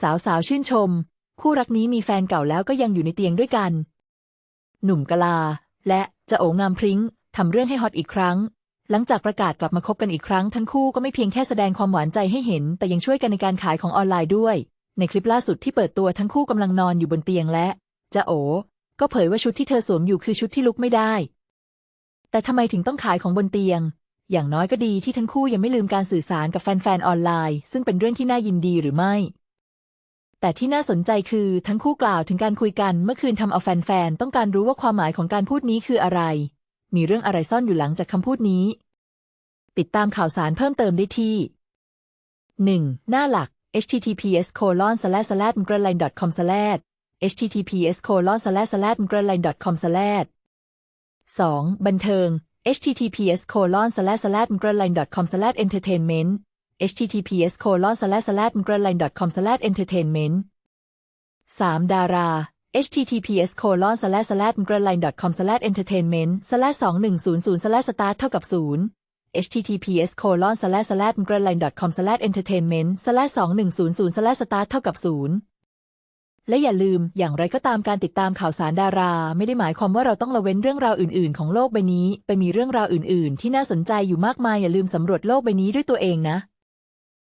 สาวสาวๆชื่นชม คู่รักนี้มีแฟนเก่าแล้วก็ยังอยู่ในเตียงด้วยกัน หนุ่มกลา และจะโองามพริ้งทำเรื่องให้ฮอตอีกครั้ง หลังจากประกาศกลับมาคบกันอีกครั้ง ทั้งคู่ก็ไม่เพียงแค่แสดงความหวานใจให้เห็น แต่ยังช่วยกันในการขายของออนไลน์ด้วย ในคลิปล่าสุดที่เปิดตัวทั้งคู่กำลังนอนอยู่บนเตียงและจะโอ ก็เผยว่าชุดที่เธอสวมอยู่คือชุดที่ลุกไม่ได้ แต่ทำไมถึงต้องขายของบนเตียง อย่างน้อยก็ดีที่ทั้งคู่ยังไม่ลืมการสื่อสารกับแฟนๆออนไลน์ ซึ่งเป็นเรื่องที่น่ายินดีหรือไม่ แต่ที่น่าสนใจคือทั้งคู่กล่าวถึงการคุยกันเมื่อคืนทำเอาแฟนๆ ต้องการรู้ว่าความหมายของการพูดนี้คืออะไร มีเรื่องอะไรซ่อนอยู่หลังจากคำพูดนี้ ติดตามข่าวสารเพิ่มเติมได้ที่ 1. หน้าหลัก https colon slash slash g r e l i n e com slash https colon slash slash g r e l i n e com slash 2. บันเทิง https colon slash slash g r e l i n e com slash entertainment https colon slash slash g r e l i n e com slash entertainment 3. ดารา https colon slash slash g r e l i n e com slash entertainment slash 2100 slash start เท่ากับ 0 https colon slash slash g r e l i n e com slash entertainment slash 2100 slash start เท่ากับ 0 และอย่าลืมอย่างไรก็ตามการติดตามข่าวสารดารา ไม่ได้หมายความว่าเราต้องละเว้นเรื่องราวอื่น ๆ ของโลกใบนี้ ไปมีเรื่องราวอื่น ๆ ที่น่าสนใจอยู่มากมายอย่าลืมสำรวจโลกใบนี้ด้วยตัวเองนะ